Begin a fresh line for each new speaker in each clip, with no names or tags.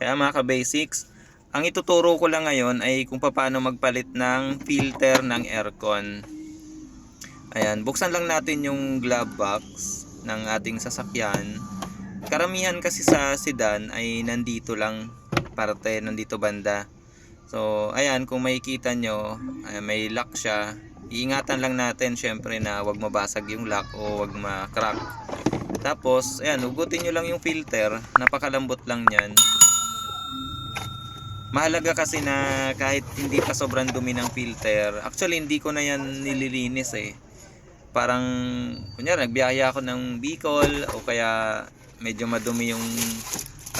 Kaya mga ka-basics, ang ituturo ko lang ngayon ay kung paano magpalit ng filter ng aircon. Ayan, buksan lang natin yung glove box ng ating sasakyan. Karamihan kasi sa sedan ay nandito lang parte, nandito banda. So, ayan, kung makikita nyo, ay, may lock siya. Iingatan lang natin syempre na wag mabasag yung lock o wag ma-crack. Tapos, ayan, ugutin nyo lang yung filter. Napakalambot lang yan. Mahalaga kasi na kahit hindi pa sobrang dumi ng filter, actually hindi ko na yan nililinis eh. Parang, kunyari, nagbiyaya ako ng Bicol o kaya medyo madumi yung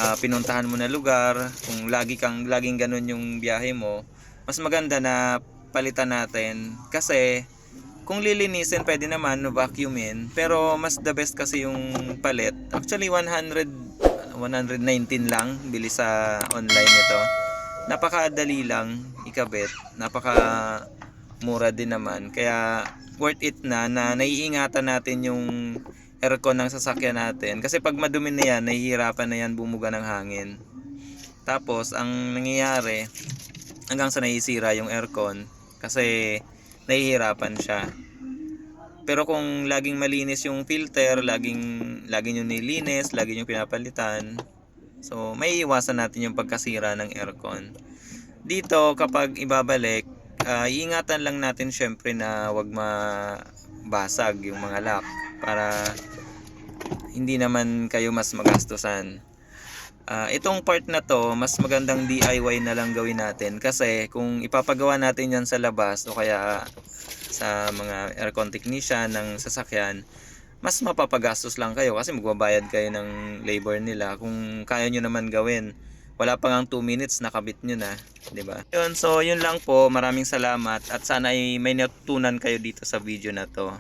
ah, pinuntahan mo na lugar. Kung lagi kang, laging ganun yung biyahe mo, mas maganda na palitan natin. Kasi, kung lilinisin, pwede naman vacuumin. Pero, mas the best kasi yung palit. Actually, 100, 119 lang, bili sa online ito napakadali lang ikabit, napaka mura din naman. Kaya worth it na na naiingatan natin yung aircon ng sasakyan natin. Kasi pag madumi na yan, nahihirapan na yan bumuga ng hangin. Tapos, ang nangyayari, hanggang sa naisira yung aircon, kasi nahihirapan siya. Pero kung laging malinis yung filter, laging laging yung nilinis, laging yung pinapalitan, So, may iwasan natin yung pagkasira ng aircon. Dito, kapag ibabalik, ah, iingatan lang natin syempre na wag mabasag yung mga lock para hindi naman kayo mas magastusan. Ah, itong part na to, mas magandang DIY na lang gawin natin kasi kung ipapagawa natin yan sa labas o kaya sa mga aircon technician ng sasakyan, mas mapapagastos lang kayo kasi magbabayad kayo ng labor nila kung kaya nyo naman gawin. Wala pa nga 2 minutes nakabit nyo na, ba? Yun, so yun lang po. Maraming salamat at sana ay may natutunan kayo dito sa video na to.